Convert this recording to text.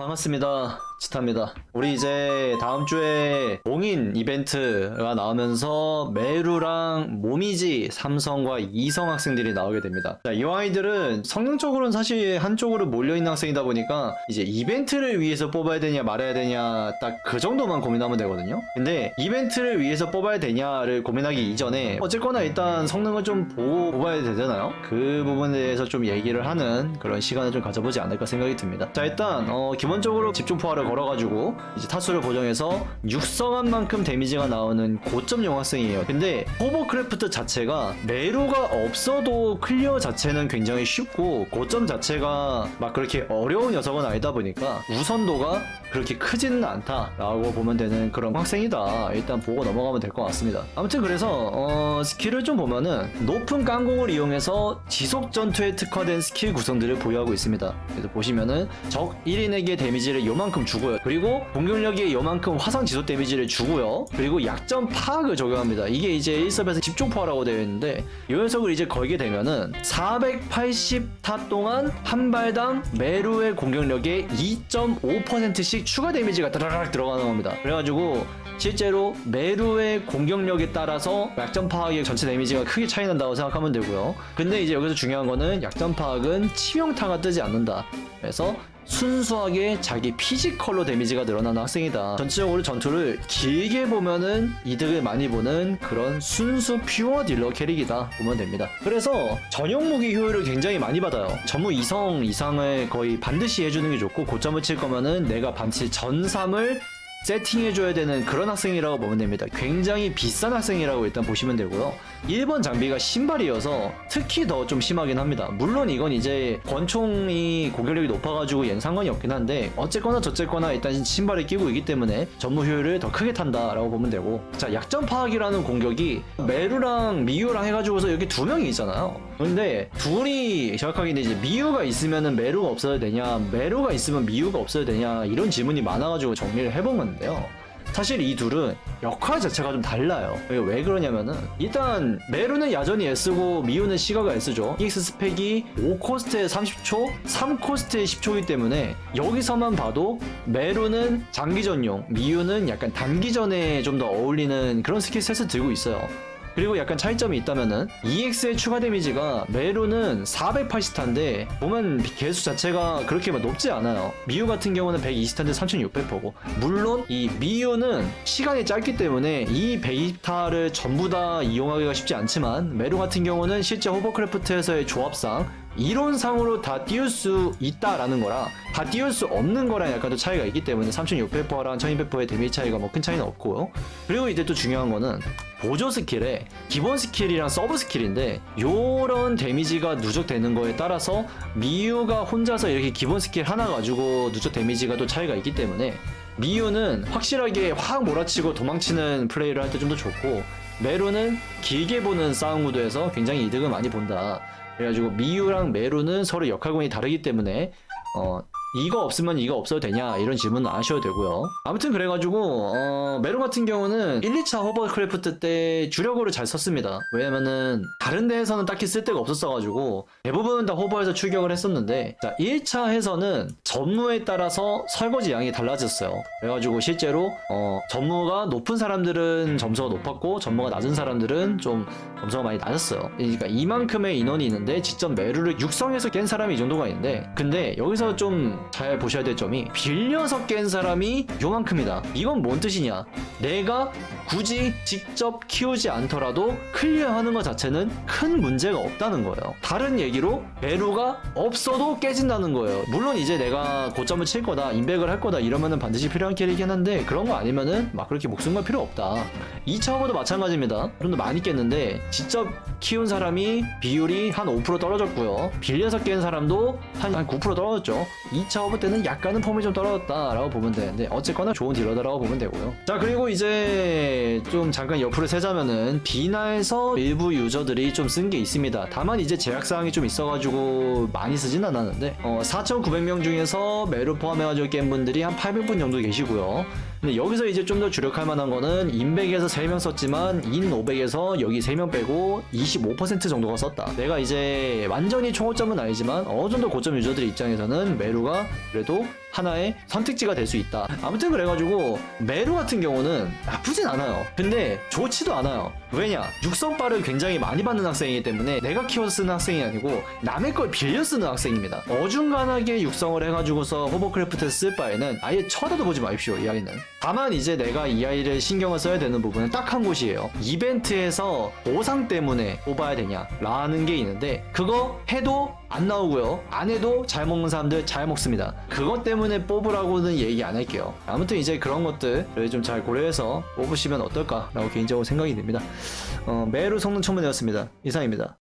반갑습니다. 치타입니다. 우리 이제 다음 주에 봉인 이벤트가 나오면서 메루랑 모미지 삼성과 이성 학생들이 나오게 됩니다. 자, 이 아이들은 성능적으로는 사실 한쪽으로 몰려있는 학생이다 보니까 이제 이벤트를 위해서 뽑아야 되냐 말아야 되냐 딱 그 정도만 고민하면 되거든요. 근데 이벤트를 위해서 뽑아야 되냐를 고민하기 이전에 어쨌거나 일단 성능을 좀 보고 뽑아야 되잖아요. 그 부분에 대해서 좀 얘기를 하는 그런 시간을 좀 가져보지 않을까 생각이 듭니다. 자 일단 어, 기본 적으로 집중포화를 걸어가지고 이제 타수를 고정해서 육성한 만큼 데미지가 나오는 고점용 학생이에요. 근데 호버크래프트 자체가 메루가 없어도 클리어 자체는 굉장히 쉽고 고점 자체가 막 그렇게 어려운 녀석은 아니다 보니까 우선도가 그렇게 크지는 않다라고 보면 되는 그런 학생이다. 일단 보고 넘어가면 될 것 같습니다. 아무튼 그래서 어, 스킬을 좀 보면은 높은 깡공을 이용해서 지속 전투에 특화된 스킬 구성들을 보유하고 있습니다. 그래서 보시면은 적 1인에게 데미지를 요만큼 주고요. 그리고 공격력에 요만큼 화상 지속 데미지를 주고요. 그리고 약점 파악을 적용합니다. 이게 이제 1섭에서 집중포화라고 되어 있는데 이 녀석을 이제 걸게 되면은 480타 동안 한 발당 메루의 공격력에 2.5%씩 추가 데미지가 따라락 들어가는 겁니다. 그래가지고 실제로 메루의 공격력에 따라서 약점 파악의 전체 데미지가 크게 차이 난다고 생각하면 되고요. 근데 이제 여기서 중요한 거는 약점 파악은 치명타가 뜨지 않는다. 그래서 순수하게 자기 피지컬로 데미지가 늘어나는 학생이다. 전체적으로 전투를 길게 보면은 이득을 많이 보는 그런 순수 퓨어 딜러 캐릭이다 보면 됩니다. 그래서 전용 무기 효율을 굉장히 많이 받아요. 전무 2성 이상을 거의 반드시 해주는 게 좋고 고점을 칠 거면은 내가 반치 전삼을 세팅해줘야 되는 그런 학생이라고 보면 됩니다. 굉장히 비싼 학생이라고 일단 보시면 되고요. 1번 장비가 신발이어서 특히 더 좀 심하긴 합니다. 물론 이건 이제 권총이 공격력이 높아가지고 얘는 상관이 없긴 한데 어쨌거나 저쨌거나 일단 신발을 끼고 있기 때문에 전무 효율을 더 크게 탄다라고 보면 되고 자 약점 파악이라는 공격이 메루랑 미유랑 해가지고서 여기 두 명이 있잖아요. 근데 둘이 정확하게 이제 미유가 있으면은 메루가 없어야 되냐 메루가 있으면 미유가 없어야 되냐 이런 질문이 많아가지고 정리를 해본 건데 요. 사실 이 둘은 역할 자체가 좀 달라요. 왜 그러냐면은 일단 메루는 야전이 S고 미유는 시가가 S죠. EX 스펙이 5코스트에 30초, 3코스트에 10초이기 때문에 여기서만 봐도 메루는 장기전용, 미유는 약간 단기전에 좀 더 어울리는 그런 스킬 셋을 들고 있어요. 그리고 약간 차이점이 있다면은 EX의 추가 데미지가 메루는 480타인데 보면 개수 자체가 그렇게 막 높지 않아요. 미유 같은 경우는 120타인데 3600포고 물론 이 미유는 시간이 짧기 때문에 이 120타를 전부 다 이용하기가 쉽지 않지만 메루 같은 경우는 실제 호버크래프트에서의 조합상 이론상으로 다 띄울 수 있다라는 거랑 다 띄울 수 없는 거랑 약간 또 차이가 있기 때문에 3600%랑 1200%의 데미지 차이가 뭐 큰 차이는 없고요. 그리고 이제 또 중요한 거는 보조 스킬에 기본 스킬이랑 서브 스킬인데 요런 데미지가 누적되는 거에 따라서 미유가 혼자서 이렇게 기본 스킬 하나 가지고 누적 데미지가 또 차이가 있기 때문에 미유는 확실하게 확 몰아치고 도망치는 플레이를 할 때 좀 더 좋고 메루는 길게 보는 싸움 구도에서 굉장히 이득을 많이 본다. 그래가지고 미유랑 메루는 서로 역할군이 다르기 때문에 어 이거 없으면 이거 없어도 되냐? 이런 질문은 안 하셔도 되고요. 아무튼 그래가지고 어 메루 같은 경우는 1, 2차 호버크래프트 때 주력으로 잘 썼습니다. 왜냐면은 다른 데에서는 딱히 쓸 데가 없었어가지고 대부분 다 호버에서 출격을 했었는데 자 1차에서는 전무에 따라서 설거지 양이 달라졌어요. 그래가지고 실제로 어 전무가 높은 사람들은 점수가 높았고 전무가 낮은 사람들은 좀 점수가 많이 낮았어요. 그러니까 이만큼의 인원이 있는데 직접 메루를 육성해서 깬 사람이 이 정도가 있는데 근데 여기서 좀잘 보셔야 될 점이 빌려서 깬 사람이 요만큼이다. 이건 뭔 뜻이냐? 내가 굳이 직접 키우지 않더라도 클리어하는 것 자체는 큰 문제가 없다는 거예요. 다른 얘기로 메루가 없어도 깨진다는 거예요. 물론 이제 내가 고점을 칠 거다 인백을 할 거다 이러면은 반드시 필요한 캐릭이긴 한데 그런 거 아니면은 막 그렇게 목숨 걸 필요 없다. 2차 후보도 마찬가지입니다. 좀더 많이 깼는데 직접 키운 사람이 비율이 한 5% 떨어졌고요. 빌려서 깬 사람도 한, 한9% 떨어졌죠 2차 후보 때는 약간은 폼이 좀 떨어졌다라고 보면 되는데 어쨌거나 좋은 딜러다라고 보면 되고요. 자 그리고 이제 좀 잠깐 옆으로 세자면은 비나에서 일부 유저들이 좀 쓴 게 있습니다. 다만 이제 제약사항이 좀 있어가지고 많이 쓰진 않았는데 어, 4,900명 중에서 메루 포함해가지고 깬 분들이 한 800분 정도 계시고요 근데 여기서 이제 좀 더 주력할 만한 거는 인백에서 3명 썼지만 인 500에서 여기 3명 빼고 25% 정도가 썼다. 내가 이제 완전히 총호점은 아니지만 어느 정도 고점 유저들 입장에서는 메루가 그래도 하나의 선택지가 될 수 있다. 아무튼 그래가지고 메루 같은 경우는 나쁘진 않아요. 근데 좋지도 않아요. 왜냐? 육성빨을 굉장히 많이 받는 학생이기 때문에 내가 키워서 쓰는 학생이 아니고 남의 걸 빌려 쓰는 학생입니다. 어중간하게 육성을 해가지고서 호버크래프트를 쓸 바에는 아예 쳐다도 보지 마십시오. 이 아이는. 다만 이제 내가 이 아이를 신경을 써야 되는 부분은 딱 한 곳이에요. 이벤트에서 보상 때문에 뽑아야 되냐라는 게 있는데 그거 해도 안 나오고요. 안 해도 잘 먹는 사람들 잘 먹습니다. 그것 때문에 뽑으라고는 얘기 안 할게요. 아무튼 이제 그런 것들을 좀 잘 고려해서 뽑으시면 어떨까라고 개인적으로 생각이 듭니다. 어, 메루 성능 첨언이었습니다. 이상입니다.